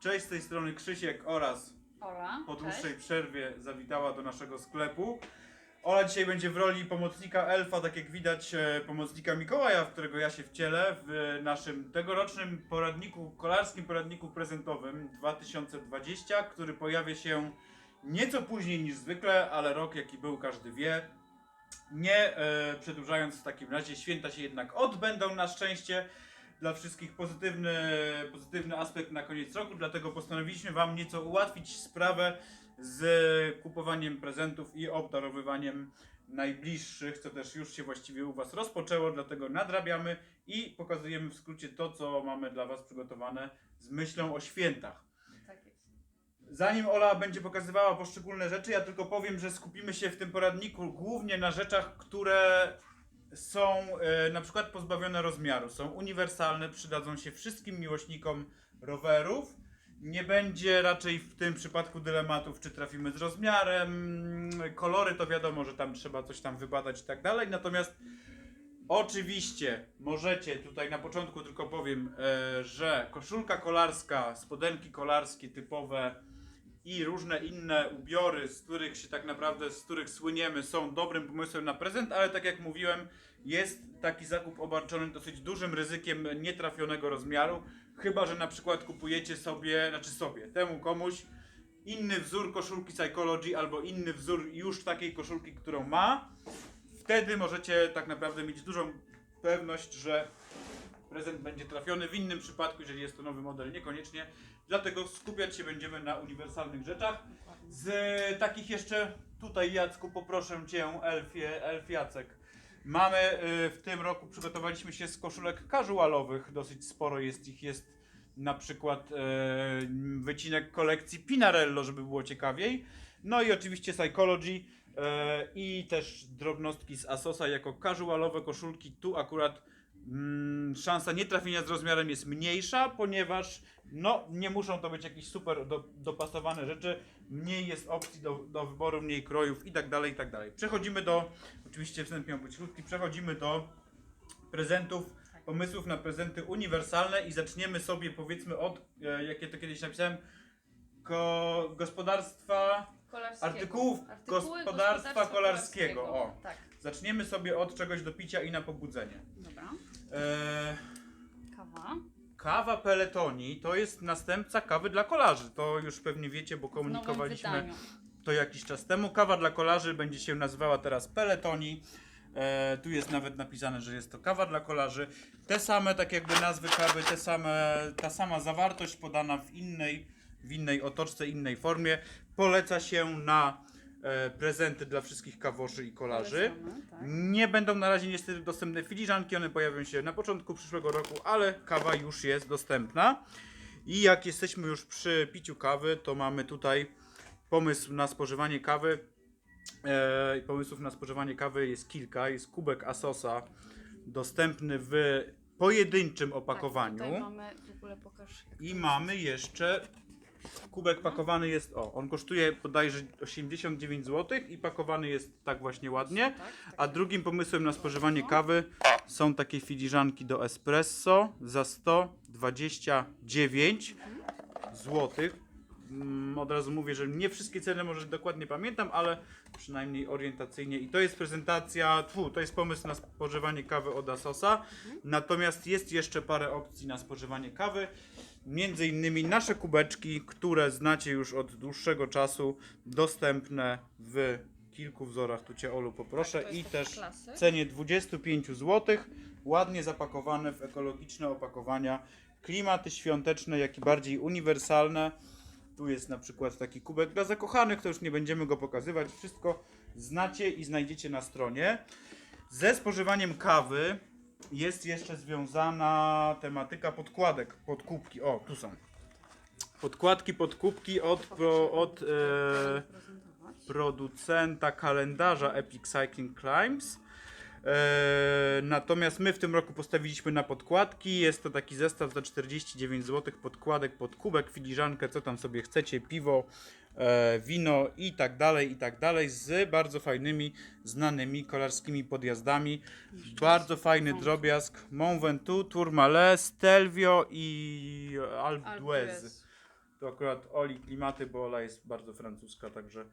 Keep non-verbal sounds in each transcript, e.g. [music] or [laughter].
Cześć, z tej strony Krzysiek oraz Ola. po cześć. dłuższej przerwie zawitała do naszego sklepu. Ola dzisiaj będzie w roli pomocnika elfa, tak jak widać, e, pomocnika Mikołaja, w którego ja się wcielę w naszym tegorocznym poradniku, kolarskim poradniku prezentowym 2020, który pojawia się nieco później niż zwykle, ale rok jaki był każdy wie. Nie e, przedłużając w takim razie, święta się jednak odbędą na szczęście. Dla wszystkich pozytywny, pozytywny aspekt na koniec roku, dlatego postanowiliśmy Wam nieco ułatwić sprawę z kupowaniem prezentów i obdarowywaniem najbliższych, co też już się właściwie u Was rozpoczęło, dlatego nadrabiamy i pokazujemy w skrócie to, co mamy dla Was przygotowane z myślą o świętach. Tak jest. Zanim Ola będzie pokazywała poszczególne rzeczy, ja tylko powiem, że skupimy się w tym poradniku głównie na rzeczach, które są e, na przykład pozbawione rozmiaru, są uniwersalne, przydadzą się wszystkim miłośnikom rowerów. Nie będzie raczej w tym przypadku dylematów, czy trafimy z rozmiarem. Kolory to wiadomo, że tam trzeba coś tam wybadać i tak dalej. Natomiast oczywiście możecie, tutaj na początku tylko powiem, e, że koszulka kolarska, spodenki kolarskie typowe i różne inne ubiory, z których się tak naprawdę, z których słyniemy, są dobrym pomysłem na prezent, ale tak jak mówiłem, jest taki zakup obarczony dosyć dużym ryzykiem nietrafionego rozmiaru, chyba że na przykład kupujecie sobie, znaczy sobie, temu komuś inny wzór koszulki Psychology albo inny wzór już takiej koszulki, którą ma, wtedy możecie tak naprawdę mieć dużą pewność, że prezent będzie trafiony. W innym przypadku, jeżeli jest to nowy model, niekoniecznie. Dlatego skupiać się będziemy na uniwersalnych rzeczach. Z takich jeszcze tutaj, Jacku, poproszę Cię, Elfie, Elf Jacek. Mamy y, w tym roku, przygotowaliśmy się z koszulek casualowych, dosyć sporo jest ich, jest na przykład y, wycinek kolekcji Pinarello, żeby było ciekawiej. No i oczywiście Psychology y, i też drobnostki z Asosa jako casualowe koszulki. Tu akurat mm, szansa nietrafienia z rozmiarem jest mniejsza, ponieważ no, nie muszą to być jakieś super do, dopasowane rzeczy. Mniej jest opcji do, do wyboru, mniej krojów i tak dalej, i tak dalej. Przechodzimy do, oczywiście wstęp miał być krótki, przechodzimy do prezentów, pomysłów na prezenty uniwersalne i zaczniemy sobie powiedzmy od, e, jakie to kiedyś napisałem, ko, gospodarstwa, Kolarskiego. artykułów Artykuły gospodarstwa kolarskiego. O, Tak, zaczniemy sobie od czegoś do picia i na pobudzenie. dobra. E, Kawa. Kawa Peletoni to jest następca kawy dla kolarzy. To już pewnie wiecie, bo W nowym komunikowaliśmy wydaniu. to jakiś czas temu. Kawa dla kolarzy będzie się nazywała teraz Peletoni. E, tu jest nawet napisane, że jest to kawa dla kolarzy. Te same, tak jakby nazwy kawy, te same, ta sama zawartość podana w innej, w innej otoczce, innej formie. Poleca się na e, prezenty dla wszystkich kawoszy i kolarzy. Polecamy, tak. Nie będą na razie niestety dostępne filiżanki, one pojawią się na początku przyszłego roku, ale kawa już jest dostępna. I jak jesteśmy już przy piciu kawy, to mamy tutaj pomysł na spożywanie kawy. E, pomysłów na spożywanie kawy jest kilka. Jest kubek Asosa dostępny w pojedynczym opakowaniu. Tak, tutaj mamy w ogóle pokaż. jak I to mamy jeszcze kubek pakowany jest, o, on kosztuje bodajże 89 zł i pakowany jest tak właśnie ładnie. Tak, tak. A drugim pomysłem na spożywanie kawy są takie filiżanki do espresso za 129 zł. Mm, Od razu mówię, że nie wszystkie ceny może dokładnie pamiętam, ale przynajmniej orientacyjnie. I to jest prezentacja, tfu, to jest pomysł na spożywanie kawy od Asosa. Natomiast jest jeszcze parę opcji na spożywanie kawy. Między innymi nasze kubeczki, które znacie już od dłuższego czasu, dostępne w kilku wzorach. Tu Cię Olu poproszę. Tak, to I też klasyk. w cenie 25 zł, ładnie zapakowane w ekologiczne opakowania. Klimaty świąteczne, jak i bardziej uniwersalne. Tu jest na przykład taki kubek dla zakochanych, to już nie będziemy go pokazywać. Wszystko znacie i znajdziecie na stronie. Ze spożywaniem kawy jest jeszcze związana tematyka podkładek, podkubki. O, tu są. Podkładki, podkubki od, pro, od e, producenta kalendarza Epic Cycling Climbs. E, natomiast my w tym roku postawiliśmy na podkładki. Jest to taki zestaw za 49 zł podkładek pod kubek, filiżankę, co tam sobie chcecie, piwo, wino i tak dalej, i tak dalej, z bardzo fajnymi, znanymi kolarskimi podjazdami. Bardzo fajny drobiazg. Mont Ventoux, Tourmalet, Stelvio i Alpe d'Huez. To akurat Oli klimaty, bo Ola jest bardzo francuska, także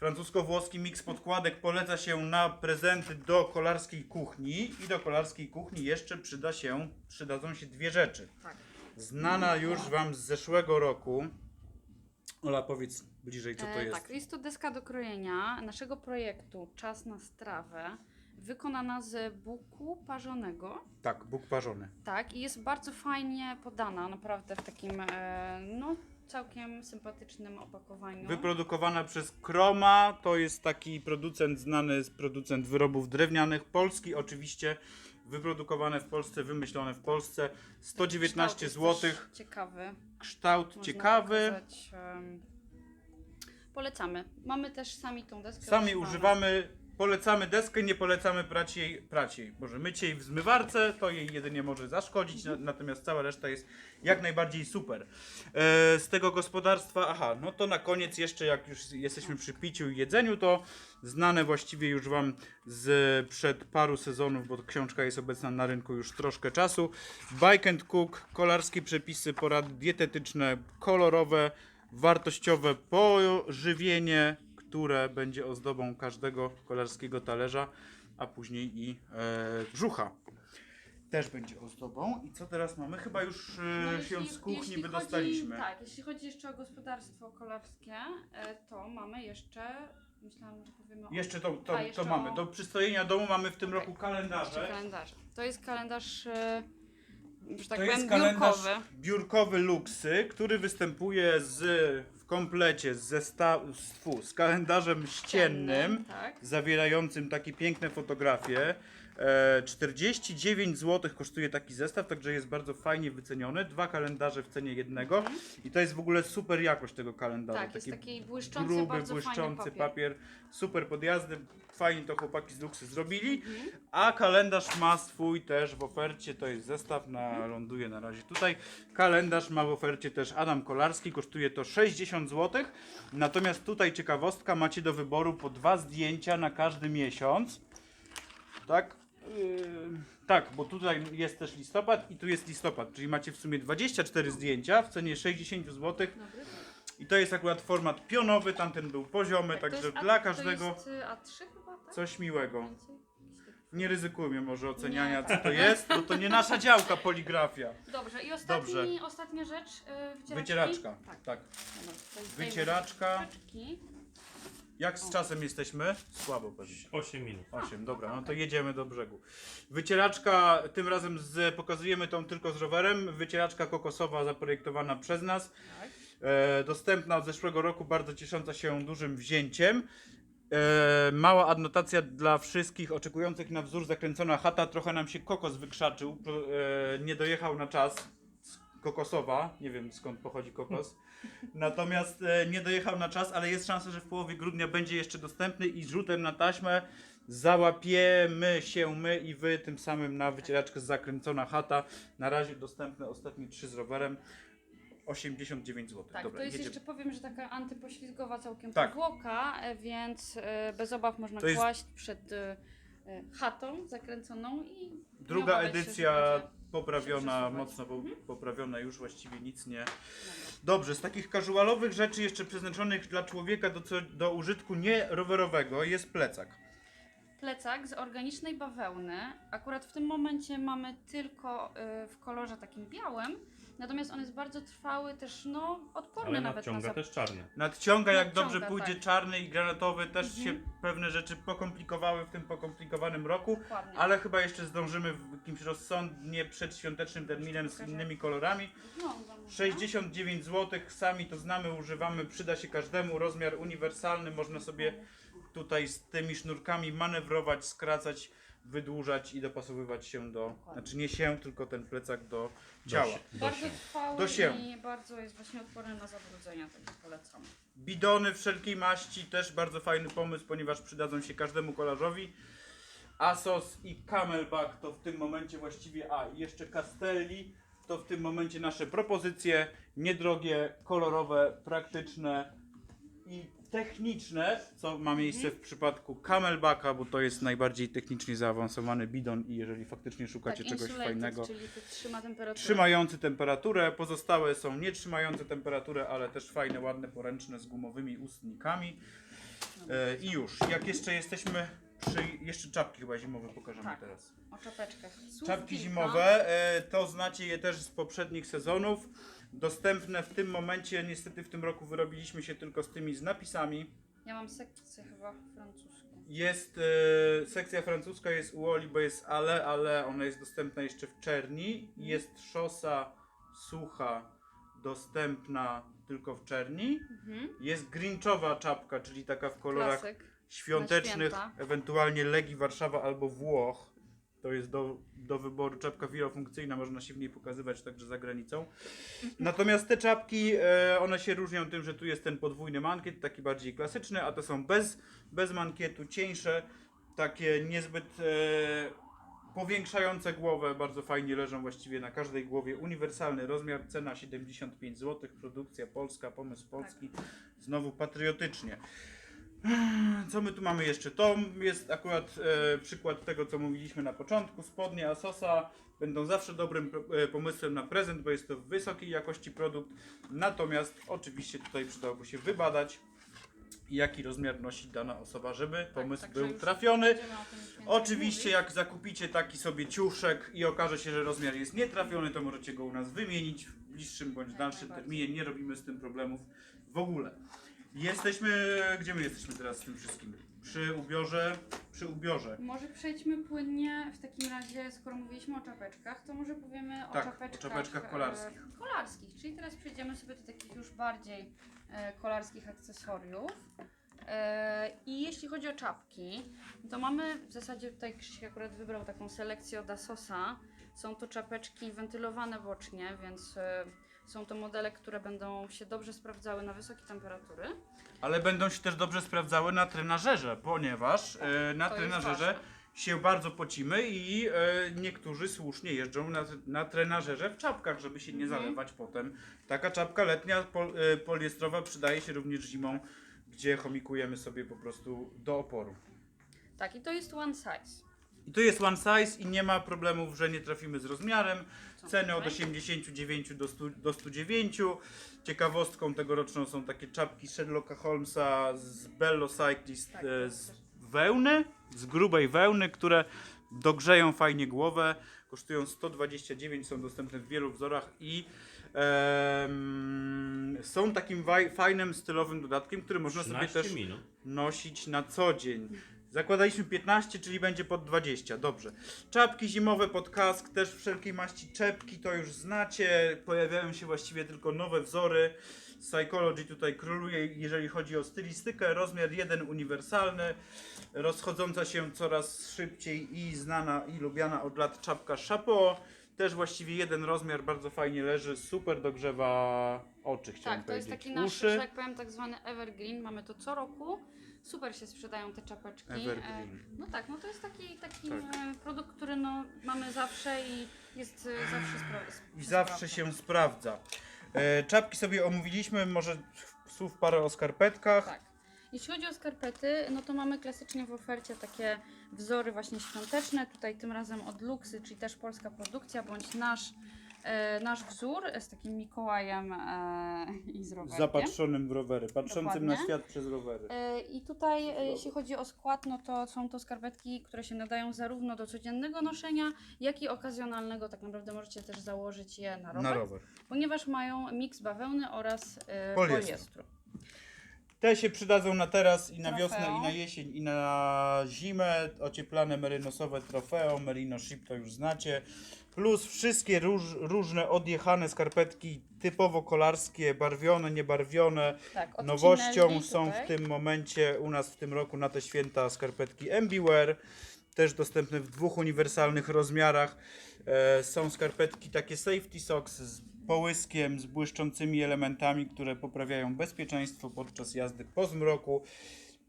francusko-włoski miks podkładek poleca się na prezenty do kolarskiej kuchni i do kolarskiej kuchni jeszcze przyda się, przydadzą się dwie rzeczy. Tak. Znana już Wam z zeszłego roku. Ola, powiedz bliżej, co to E, jest. Tak, jest to deska do krojenia naszego projektu Czas na strawę, wykonana z buku parzonego. Tak, Bóg parzony. Tak, i jest bardzo fajnie podana, naprawdę w takim, e, no, całkiem sympatycznym opakowaniu. Wyprodukowana przez Kroma, to jest taki producent znany, z producent wyrobów drewnianych, polski oczywiście, wyprodukowane w Polsce, wymyślone w Polsce, 119 Kształt jest zł, Ciekawy. kształt Można ciekawy, pokazać, em, Polecamy. Mamy też sami tą deskę. sami używamy, polecamy deskę, nie polecamy prać jej, prać jej, może myć jej w zmywarce, to jej jedynie może zaszkodzić, na, natomiast cała reszta jest jak najbardziej super. E, z tego gospodarstwa, aha, no to na koniec jeszcze jak już jesteśmy przy piciu i jedzeniu, to znane właściwie już Wam z przed paru sezonów, bo książka jest obecna na rynku już troszkę czasu. Bike and Cook, kolarskie przepisy, porady dietetyczne, kolorowe, wartościowe pożywienie, które będzie ozdobą każdego kolarskiego talerza, a później i e, brzucha. Też będzie ozdobą. I co teraz mamy? Chyba już e, No, się z kuchni jeśli wydostaliśmy. Chodzi, tak, jeśli chodzi jeszcze o gospodarstwo kolarskie, e, to mamy jeszcze, myślałam, że powiemy o Jeszcze to, to, A, jeszcze to mamy. o- Do przystrojenia domu mamy w tym Okej. roku jeszcze kalendarze. kalendarze. To jest kalendarz, e, że tak to powiem, jest kalendarz biurkowy. biurkowy Luxy, który występuje z, komplecie z, zestaw, z, fu, z kalendarzem ściennym. Tak. zawierającym takie piękne fotografie. E, 49 zł kosztuje taki zestaw, także jest bardzo fajnie wyceniony. Dwa kalendarze w cenie jednego i to jest w ogóle super jakość tego kalendarza. Tak, jest Taki taki błyszczący, gruby, bardzo błyszczący fajny papier. Super podjazdy, fajnie to chłopaki z Luxy zrobili. A kalendarz ma swój też w ofercie, to jest zestaw, na, ląduje na razie tutaj. Kalendarz ma w ofercie też Adam Kolarski, kosztuje to 60 zł. Natomiast tutaj ciekawostka, macie do wyboru po dwa zdjęcia na każdy miesiąc. Tak? Yy, tak, bo tutaj jest też listopad i tu jest listopad, czyli macie w sumie 24 zdjęcia w cenie 60 zł. I to jest akurat format pionowy, tamten był poziomy, Tak, to także jest A- dla każdego To jest y, A3 chyba, tak? coś miłego. Nie ryzykujmy może oceniania, Nie. co to jest, bo to nie nasza działka poligrafia. Dobrze, i ostatni, Dobrze. ostatnia rzecz, y, wycieraczki. Wycieraczka. Tak. Tak. Dobra, to jest Wycieraczka. wycieraczki. Jak z czasem jesteśmy? Słabo pewnie. 8 minut. 8, dobra, no to jedziemy do brzegu. Wycieraczka, tym razem z, pokazujemy tą tylko z rowerem. Wycieraczka kokosowa zaprojektowana przez nas. Tak. E, dostępna od zeszłego roku, bardzo ciesząca się dużym wzięciem. E, mała adnotacja dla wszystkich oczekujących na wzór zakręcona chata. Trochę nam się kokos wykrzaczył, e, nie dojechał na czas. Kokosowa, nie wiem skąd pochodzi kokos. Natomiast nie dojechał na czas, ale jest szansa, że w połowie grudnia będzie jeszcze dostępny i rzutem na taśmę załapiemy się my i wy tym samym na wycieraczkę zakręcona chata. Na razie dostępne ostatnie trzy z rowerem. 89 zł. Tak, Dobra, to jest jedziemy. jeszcze powiem, że taka antypoślizgowa całkiem Tak. powłoka, e, więc e, bez obaw można To jest- kłaść przed e, e, chatą zakręconą i nie Druga obawiać się, że edycja będzie- poprawiona, przesuwać. mocno po, Mhm. poprawiona już, właściwie nic nie. Dobrze, z takich casualowych rzeczy jeszcze przeznaczonych dla człowieka do, co, do użytku nie rowerowego jest plecak. Plecak z organicznej bawełny. Akurat w tym momencie mamy tylko y, w kolorze takim białym, natomiast on jest bardzo trwały, też no odporny Ale nawet na nadciąga zap... też czarny. Nadciąga, jak Nadciąga, dobrze pójdzie, tak. czarny i granatowy, też Mhm. się pewne rzeczy pokomplikowały w tym pokomplikowanym roku. Dokładnie. Ale chyba jeszcze zdążymy w jakimś rozsądnie przedświątecznym terminem z innymi kolorami. No, dobra. 69 zł, sami to znamy, używamy, przyda się każdemu, rozmiar uniwersalny, można sobie tutaj z tymi sznurkami manewrować, skracać, wydłużać i dopasowywać się do, Dokładnie. znaczy nie się, tylko ten plecak do ciała. Do, do Bardzo się. trwały Do się. i bardzo jest właśnie odporny na zabrudzenia, także polecam. Bidony wszelkiej maści, też bardzo fajny pomysł, ponieważ przydadzą się każdemu kolarzowi. Asos i Camelback to w tym momencie właściwie, a i jeszcze Castelli, to w tym momencie nasze propozycje, niedrogie, kolorowe, praktyczne i techniczne, co ma miejsce w przypadku camelbacka, bo to jest najbardziej technicznie zaawansowany bidon i jeżeli faktycznie szukacie czegoś Tak, insulated, fajnego, Czyli to trzyma temperaturę. trzymający temperaturę, pozostałe są nie trzymające temperaturę, ale też fajne, ładne, poręczne z gumowymi ustnikami. E, I już, jak jeszcze jesteśmy przy, jeszcze czapki chyba zimowe pokażemy Tak. teraz. O czapeczkach. Słów Czapki kilka. zimowe, e, to znacie je też z poprzednich sezonów. Dostępne w tym momencie, niestety w tym roku wyrobiliśmy się tylko z tymi z napisami. Ja mam sekcję chyba francuską. Jest e, sekcja francuska, jest u Oli, bo jest ale, ale ona jest dostępna jeszcze w czerni. Jest szosa sucha, dostępna tylko w czerni. Mhm. Jest grinchowa czapka, czyli taka w kolorach Klasyk. świątecznych, Na święta. ewentualnie Legii Warszawa albo Włoch. To jest do, do wyboru czapka wielofunkcyjna, można się w niej pokazywać także za granicą. Natomiast te czapki, e, one się różnią tym, że tu jest ten podwójny mankiet, taki bardziej klasyczny, a te są bez, bez mankietu, cieńsze, takie niezbyt e, powiększające głowę, bardzo fajnie leżą właściwie na każdej głowie. Uniwersalny rozmiar, cena 75 zł, produkcja polska, pomysł polski, znowu patriotycznie. [sighs] Co my tu mamy jeszcze? To jest akurat e, przykład tego, co mówiliśmy na początku. Spodnie Asosa będą zawsze dobrym e, pomysłem na prezent, bo jest to wysokiej jakości produkt. Natomiast oczywiście tutaj przydałoby się wybadać, jaki rozmiar nosi dana osoba, żeby pomysł także był trafiony. Oczywiście, jak zakupicie taki sobie ciuszek i okaże się, że rozmiar jest nietrafiony, to możecie go u nas wymienić w bliższym bądź Jak dalszym terminie. Nie robimy z tym problemów w ogóle. Jesteśmy. Gdzie my jesteśmy teraz z tym wszystkim? Przy ubiorze. Przy ubiorze. Może przejdźmy płynnie w takim razie, skoro mówiliśmy o czapeczkach, to może powiemy o Tak, o czapeczkach, czapeczkach e, kolarskich. kolarskich. Czyli teraz przejdziemy sobie do takich już bardziej e, kolarskich akcesoriów. E, I jeśli chodzi o czapki, to mamy w zasadzie tutaj Krzysiek akurat wybrał taką selekcję od Asosa. Są to czapeczki wentylowane bocznie, więc e, są to modele, które będą się dobrze sprawdzały na wysokie temperatury. Ale będą się też dobrze sprawdzały na trenażerze, ponieważ e, na to jest trenażerze ważne. się bardzo pocimy i e, niektórzy słusznie jeżdżą na, na trenażerze w czapkach, żeby się nie Mhm. zalewać potem. Taka czapka letnia pol, e, poliestrowa przydaje się również zimą, gdzie chomikujemy sobie po prostu do oporu. Tak, i to jest one size. I to jest one size i nie ma problemów, że nie trafimy z rozmiarem. Ceny od tutaj? 89 do, 100, do 109. Ciekawostką tegoroczną są takie czapki Sherlocka Holmesa z Bello Cyclist Tak, e, to z też. wełny, z grubej wełny, które dogrzeją fajnie głowę. Kosztują 129, są dostępne w wielu wzorach i em, są takim waj, fajnym, stylowym dodatkiem, który można sobie 13 też minut. nosić na co dzień. Zakładaliśmy 15, czyli będzie pod 20. Dobrze. Czapki zimowe pod kask, też wszelkiej maści czepki, to już znacie. Pojawiają się właściwie tylko nowe wzory. Psychology tutaj króluje, jeżeli chodzi o stylistykę. Rozmiar jeden uniwersalny, rozchodząca się coraz szybciej i znana i lubiana od lat czapka Chapeau. Też właściwie jeden rozmiar bardzo fajnie leży, super dogrzewa oczy, chciałem Tak, to jest powiedzieć. taki nasz, Uszy. że tak powiem, tak zwany evergreen. Mamy to co roku. Super się sprzedają te czapeczki. Evergreen. E, No tak, no to jest taki, taki Tak. e, produkt, który no, mamy zawsze i jest e, zawsze spra- I zawsze się sprawdza. Czapki sobie omówiliśmy, może słów parę o skarpetkach. Tak. Jeśli chodzi o skarpety, no to mamy klasycznie w ofercie takie wzory właśnie świąteczne. Tutaj tym razem od Luxy, czyli też polska produkcja, bądź nasz, nasz wzór z takim Mikołajem e, i z rowerkiem. Zapatrzonym w rowery, patrzącym Dokładnie. na świat przez rowery. E, I tutaj, e, jeśli chodzi o skład, no to są to skarpetki, które się nadają zarówno do codziennego noszenia, jak i okazjonalnego. Tak naprawdę możecie też założyć je na rower, Na rower. ponieważ mają miks bawełny oraz e, Poliestru. poliestru. Te się przydadzą na teraz i na Trofeo. wiosnę, i na jesień, i na zimę. Ocieplane merynosowe trofeo, merino ship to już znacie. Plus wszystkie róż, różne odjechane skarpetki typowo kolarskie, barwione, niebarwione. Tak, od Nowością Cinelli są tutaj. w tym momencie u nas w tym roku na te święta skarpetki MBWare, też dostępne w dwóch uniwersalnych rozmiarach. E, są skarpetki takie safety socks z połyskiem, z błyszczącymi elementami, które poprawiają bezpieczeństwo podczas jazdy po zmroku.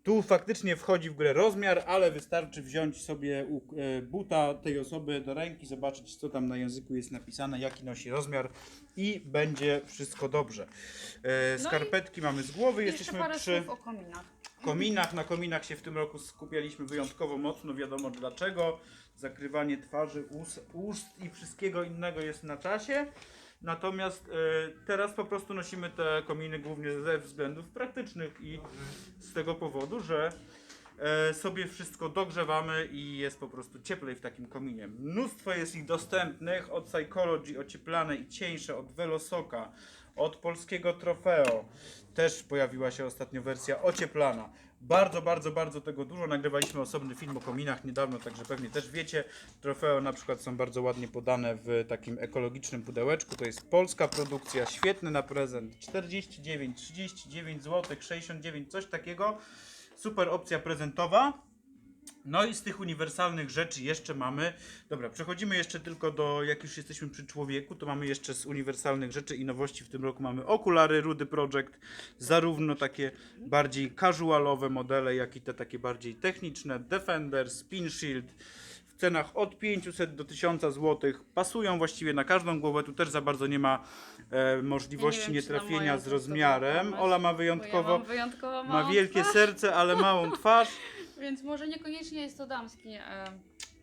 Tu faktycznie wchodzi w grę rozmiar, ale wystarczy wziąć sobie e, buta tej osoby do ręki, zobaczyć co tam na języku jest napisane, jaki nosi rozmiar i będzie wszystko dobrze. E, No Skarpetki mamy z głowy, jesteśmy przy kominach. Na kominach się w tym roku skupialiśmy wyjątkowo mocno, wiadomo dlaczego. Zakrywanie twarzy, ust, ust i wszystkiego innego jest na czasie. Natomiast e, teraz po prostu nosimy te kominy głównie ze względów praktycznych i z tego powodu, że e, sobie wszystko dogrzewamy i jest po prostu cieplej w takim kominie. Mnóstwo jest ich dostępnych, od Psychology ocieplane i cieńsze, od Velosoka, od polskiego Trofeo. Też pojawiła się ostatnio wersja ocieplana. Bardzo, bardzo, bardzo tego dużo. Nagrywaliśmy osobny film o kominach niedawno, także pewnie też wiecie. Trofeo na przykład są bardzo ładnie podane w takim ekologicznym pudełeczku. To jest polska produkcja, świetny na prezent. 49, 39 zł, 69, coś takiego. Super opcja prezentowa. No i z tych uniwersalnych rzeczy jeszcze mamy. Dobra, przechodzimy jeszcze tylko do, jak już jesteśmy przy człowieku, to mamy jeszcze z uniwersalnych rzeczy i nowości w tym roku mamy okulary Rudy Project, zarówno takie bardziej casualowe modele, jak i te takie bardziej techniczne, Defender, Spin Shield. W cenach od 500 do 1000 zł. Pasują właściwie na każdą głowę. Tu też za bardzo nie ma e, możliwości Ja nie wiem, czy na nietrafienia moją z to rozmiarem. Ola ma Bo ja wyjątkowo, mam wyjątkowo ma wielkie serce, ale małą twarz. [laughs] Więc może niekoniecznie jest to damski. E,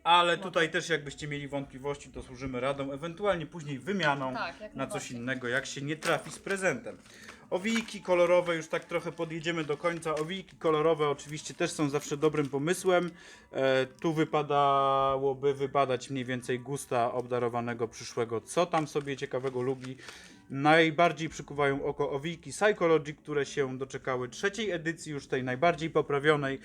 Ale tutaj też jakbyście mieli wątpliwości, to służymy radą, ewentualnie później wymianą tak, jak na coś najbardziej. innego, jak się nie trafi z prezentem. Owijki kolorowe, już tak trochę podjedziemy do końca. Owijki kolorowe oczywiście też są zawsze dobrym pomysłem. E, tu wypadałoby wybadać mniej więcej gusta obdarowanego przyszłego, co tam sobie ciekawego lubi. Najbardziej przykuwają oko owijki Psychology, które się doczekały trzeciej edycji, już tej najbardziej poprawionej.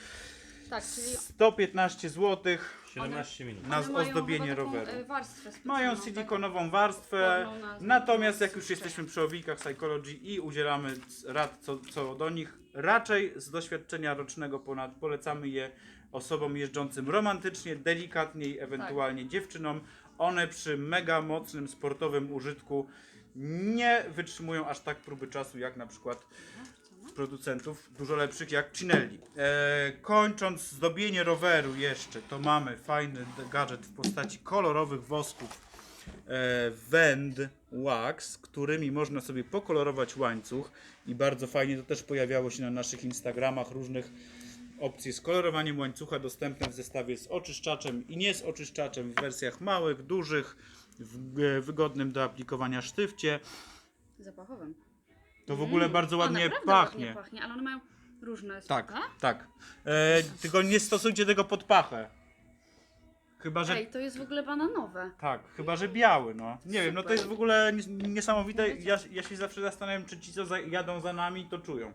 Tak, czyli 115 zł 17 minut. na one mają ozdobienie chyba taką, roweru. e, warstwę Mają tak? silikonową warstwę. Natomiast jak już jesteśmy przy owijkach Psychology i udzielamy rad co, co do nich, raczej z doświadczenia rocznego ponad polecamy je osobom jeżdżącym romantycznie, delikatniej, ewentualnie Tak. dziewczynom. One przy mega mocnym sportowym użytku nie wytrzymują aż tak próby czasu jak na przykład producentów dużo lepszych jak Cinelli. E, kończąc zdobienie roweru jeszcze, to mamy fajny gadżet w postaci kolorowych wosków e, Vend Wax, którymi można sobie pokolorować łańcuch i bardzo fajnie to też pojawiało się na naszych Instagramach różnych opcji z kolorowaniem łańcucha dostępne w zestawie z oczyszczaczem i nie z oczyszczaczem w wersjach małych, dużych, w e, wygodnym do aplikowania sztywcie. Zapachowym. To w ogóle bardzo O, ładnie naprawdę pachnie. ładnie pachnie, ale one mają różne Tak, smaky. tak. E, tylko nie stosujcie tego pod pachę. Chyba, że. Ej, to jest w ogóle bananowe. Tak, chyba, że biały, no. Nie wiem, no to Super. jest w ogóle nies- niesamowite. Ja, ja się zawsze zastanawiam, czy ci, co za, jadą za nami, to czują.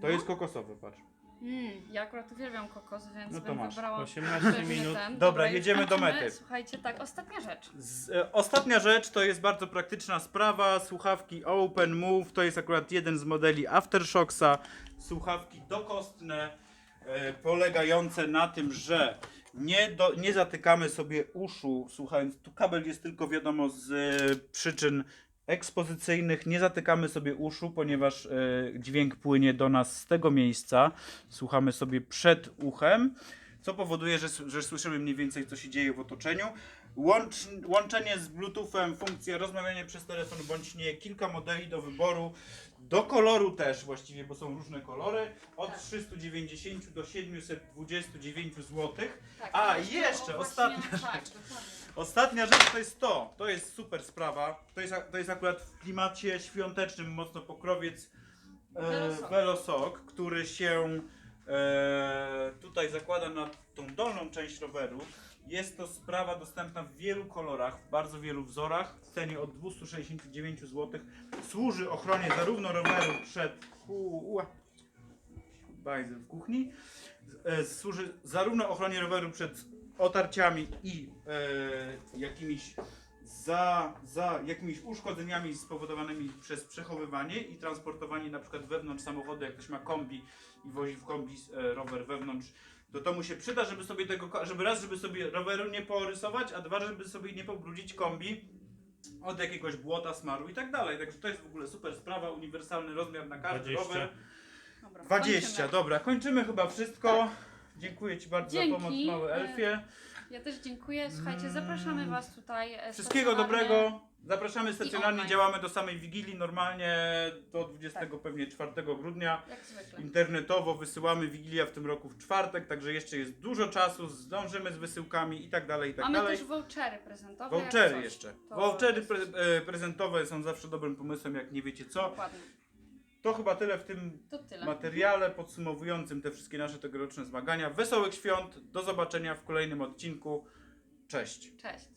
To No. jest kokosowy, patrz. Mm, ja akurat uwielbiam kokos, więc No to bym masz. wybrała 18 pewnie [laughs] minut. ten. Dobra, już jedziemy do kończymy. mety. Słuchajcie, tak, ostatnia rzecz. Z, e, ostatnia rzecz to jest bardzo praktyczna sprawa. Słuchawki Open Move to jest akurat jeden z modeli Aftershocksa. Słuchawki dokostne, e, polegające na tym, że nie, do, nie zatykamy sobie uszu słuchając. Tu kabel jest tylko wiadomo z e, przyczyn ekspozycyjnych. Nie zatykamy sobie uszu, ponieważ e, dźwięk płynie do nas z tego miejsca. Słuchamy sobie przed uchem. Co powoduje, że, że słyszymy mniej więcej, co się dzieje w otoczeniu. Łącz, łączenie z Bluetoothem, funkcja rozmawiania przez telefon bądź nie, kilka modeli do wyboru. Do koloru też właściwie, bo są różne kolory. Od Tak. 390 do 729 zł. Tak, A, jeszcze, ostatnia Tak, rzecz. dokładnie. Ostatnia rzecz to jest to. To jest super sprawa. To jest, to jest akurat w klimacie świątecznym mocno pokrowiec e, Velosok. Velosok, który się e, tutaj zakłada na tą dolną część roweru. Jest to sprawa dostępna w wielu kolorach, w bardzo wielu wzorach, w cenie od 269 zł. Służy ochronie zarówno roweru przed ua, bajzel w kuchni, e, służy zarówno ochronie roweru przed otarciami i e, jakimiś za, za jakimiś uszkodzeniami spowodowanymi przez przechowywanie i transportowanie na przykład wewnątrz samochodu, jak ktoś ma kombi i wozi w kombi e, rower wewnątrz, to to mu się przyda, żeby sobie tego, żeby raz, żeby sobie roweru nie porysować, a dwa, żeby sobie nie pobrudzić kombi od jakiegoś błota, smaru i tak dalej. Także to jest w ogóle super sprawa, uniwersalny rozmiar na każdy 20. rower. Dobra, 20, kończymy. dobra, kończymy chyba wszystko. Dziękuję Ci bardzo Dzięki. za pomoc, mały elfie. Ja też dziękuję. Słuchajcie, zapraszamy Was tutaj. e, Wszystkiego stacjonarnie. dobrego. Zapraszamy stacjonarnie, online. działamy do samej Wigilii, normalnie do 20 Tak. pewnie 4 grudnia. Jak zwykle. Internetowo wysyłamy Wigilia w tym roku w czwartek, także jeszcze jest dużo czasu, zdążymy z wysyłkami i tak dalej, i tak Mamy dalej. też vouchery prezentowe. jak Vouchery coś. jeszcze. To Vouchery jest- pre e, prezentowe są zawsze dobrym pomysłem, jak nie wiecie co. Dokładnie. To chyba tyle w tym To tyle. materiale podsumowującym te wszystkie nasze tegoroczne zmagania. Wesołych świąt, do zobaczenia w kolejnym odcinku. Cześć! Cześć.